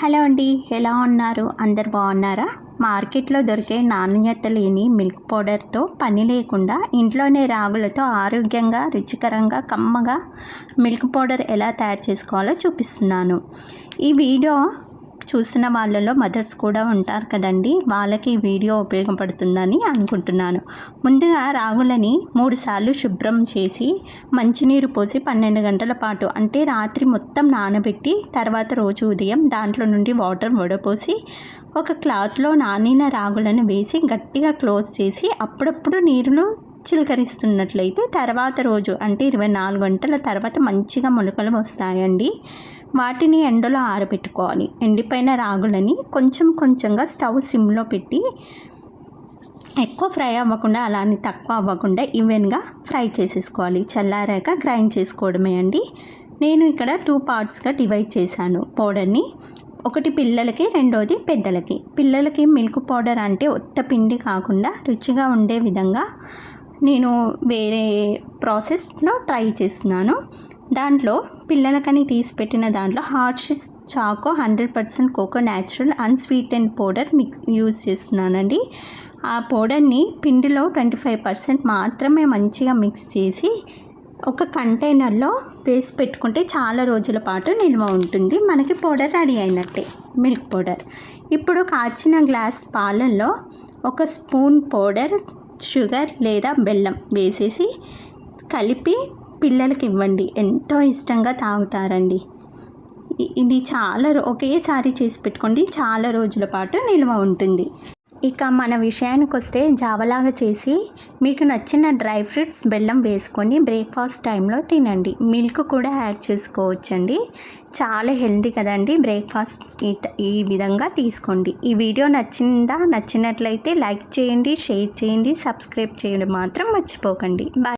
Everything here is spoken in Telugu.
హలో అండి ఎలా ఉన్నారు? అందరు బాగున్నారా? మార్కెట్లో దొరికే నాణ్యత లేని మిల్క్ పౌడర్తో పని లేకుండా ఇంట్లోనే రాగులతో ఆరోగ్యంగా రుచికరంగా కమ్మగా మిల్క్ పౌడర్ ఎలా తయారు చేసుకోవాలో చూపిస్తున్నాను. ఈ వీడియో చూస్తున్న వాళ్ళలో మదర్స్ కూడా ఉంటారు కదండి. వాళ్ళకి ఈ వీడియో ఉపయోగపడుతుందని అనుకుంటున్నాను. ముందుగా రాగులని మూడుసార్లు శుభ్రం చేసి మంచినీరు పోసి పన్నెండు గంటల పాటు అంటే రాత్రి మొత్తం నానబెట్టి తర్వాత రోజు ఉదయం దాంట్లో నుండి వాటర్ వడపోసి ఒక క్లాత్లో నానిన రాగులను వేసి గట్టిగా క్లోజ్ చేసి అప్పుడప్పుడు నీరును చిలకరిస్తున్నట్లయితే తర్వాత రోజు అంటే ఇరవై నాలుగు గంటల తర్వాత మంచిగా మొలకలు వస్తాయండి. వాటిని ఎండలో ఆరబెట్టుకోవాలి. ఎండిపోయిన రాగులని కొంచెం కొంచెంగా స్టవ్ సిమ్లో పెట్టి ఎక్కువ ఫ్రై అవ్వకుండా అలానే తక్కువ అవ్వకుండా ఈవెన్గా ఫ్రై చేసేసుకోవాలి. చల్లారాక గ్రైండ్ చేసుకోవడమే అండి. నేను ఇక్కడ టూ పార్ట్స్గా డివైడ్ చేశాను. పౌడర్ని ఒకటి పిల్లలకి రెండోది పెద్దలకి. పిల్లలకి మిల్క్ పౌడర్ అంటే ఒత్త పిండి కాకుండా రుచిగా ఉండే విధంగా నేను వేరే ప్రాసెస్లో ట్రై చేస్తున్నాను. దాంట్లో పిల్లలకని తీసి పెట్టిన దాంట్లో Hershey's choco hundred percent cocoa natural unsweetened powder mix use చేస్తున్నానండి. ఆ పౌడర్ని పిండిలో ట్వంటీ ఫైవ్ పర్సెంట్ మాత్రమే మంచిగా మిక్స్ చేసి ఒక కంటైనర్లో వేసి పెట్టుకుంటే చాలా రోజుల పాటు నిల్వ ఉంటుంది. మనకి పౌడర్ రెడీ అయినట్టే మిల్క్ పౌడర్. ఇప్పుడు కాచిన గ్లాస్ పాలల్లో ఒక స్పూన్ పౌడర్ షుగర్ లేదా బెల్లం వేసేసి కలిపి పిల్లలకి ఇవ్వండి ఎంతో ఇష్టంగా తాగుతారండి. ఇది చాలా ఒకేసారి చేసి పెట్టుకోండి. చాలా రోజుల పాటు నిల్వ ఉంటుంది. ఇక మన విషయానికి వస్తే జావలాగా చేసి మీకు నచ్చిన డ్రై ఫ్రూట్స్ బెల్లం వేసుకొని బ్రేక్ఫాస్ట్ టైంలో తినండి. మిల్క్ కూడా యాడ్ చేసుకోవచ్చండి. చాలా హెల్దీ కదండి బ్రేక్ఫాస్ట్ ఈ విధంగా తీసుకోండి. ఈ వీడియో నచ్చిందా నచ్చినట్లయితే లైక్ చేయండి షేర్ చేయండి సబ్స్క్రైబ్ చేయడం మాత్రం మర్చిపోకండి. బాయ్.